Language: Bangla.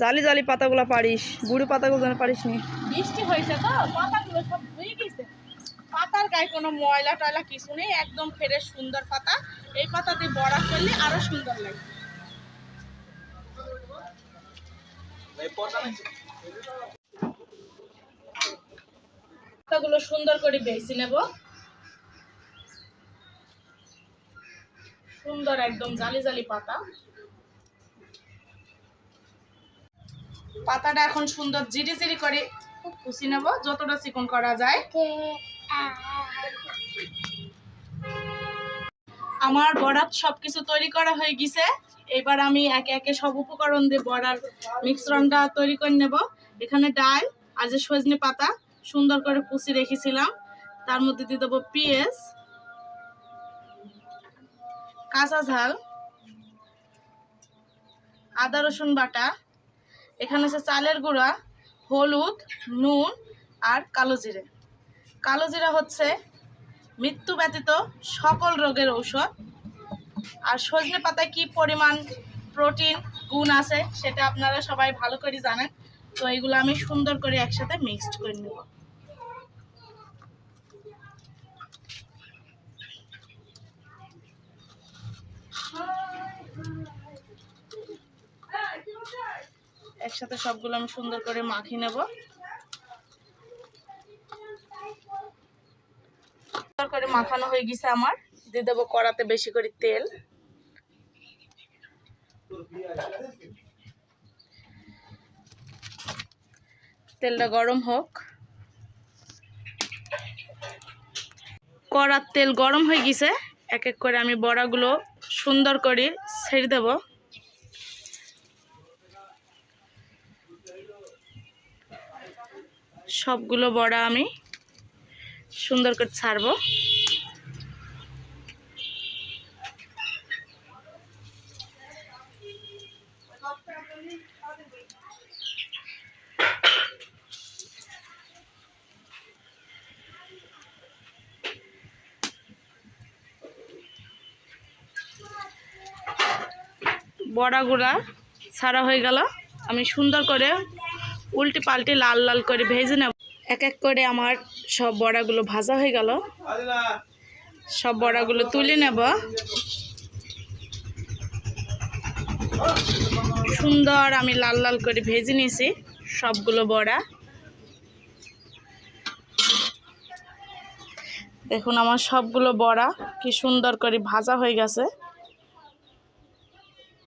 জালি জালি পাতাগুলো পারিস বুড়ি পাতাগুলো যেন পারিস নি বৃষ্টি হয়েছে তো, পাতাগুলো সব ধুয়ে গেছে। পাতার গায়ে কোনো ময়লা টয়লা কিছু নেই, একদম ফ্রেশ, সুন্দর পাতা। এই পাতা দিয়ে বড়া করলে আরও সুন্দর লাগে। পাতাগুলো সুন্দর করে বেছে নেব। সুন্দর একদম জালি জালি পাতা। পাতাটা এখন সুন্দর জিরি জিরি করে কুচি নেব, যতটা চিকন করা যায়। আমার বড়ার সবকিছু তৈরি করা হয়ে গেছে। এবার আমি একে একে সব উপকরণ দিয়ে বড়ার মিশ্রণটা তৈরি করে নেব। এখানে ডাল আর যে সজনে পাতা সুন্দর করে কুচি রেখেছিলাম। তার মধ্যে দিয়ে দেবো পেঁয়াজ, কাঁচা ঝাল, আদা রসুন বাটা এখানে হচ্ছে চালের গুঁড়া, হলুদ, নুন আর কালো জিরে। কালো জিরা হচ্ছে মৃত্যু ব্যতীত সকল রোগের ঔষধ। আর সজনে পাতায় কি পরিমাণ প্রোটিন, গুণ আছে সেটা আপনারা সবাই ভালো করে জানেন। তো এগুলো আমি সুন্দর করে একসাথে মিক্সড করে নেব। একসাথে সবগুলো আমি সুন্দর করে মাখিয়ে নেব। সুন্দর করে মাখানো হয়ে গেছে আমার। দিয়ে দেবো কড়াতে বেশি করে তেল। তেলটা গরম হোক। কড়ার তেল গরম হয়ে গেছে। এক এক করে আমি বড়াগুলো সুন্দর করে ছেড়ে দেব। সবগুলো বড়া আমি সুন্দর করে ছাড়বো। বড়াগুলা ছাড়া হয়ে গেল। আমি সুন্দর করে উল্টে পাল্টে লাল লাল করে ভেজে নেব। এক এক করে আমার সব বড়াগুলো ভাজা হয়ে গেল। সব বড়াগুলো তুলে নেব। সুন্দর আমি লাল লাল করে ভেজে নিয়েছি সবগুলো বড়া। দেখুন আমার সবগুলো বড়া কি সুন্দর করে ভাজা হয়ে গেছে।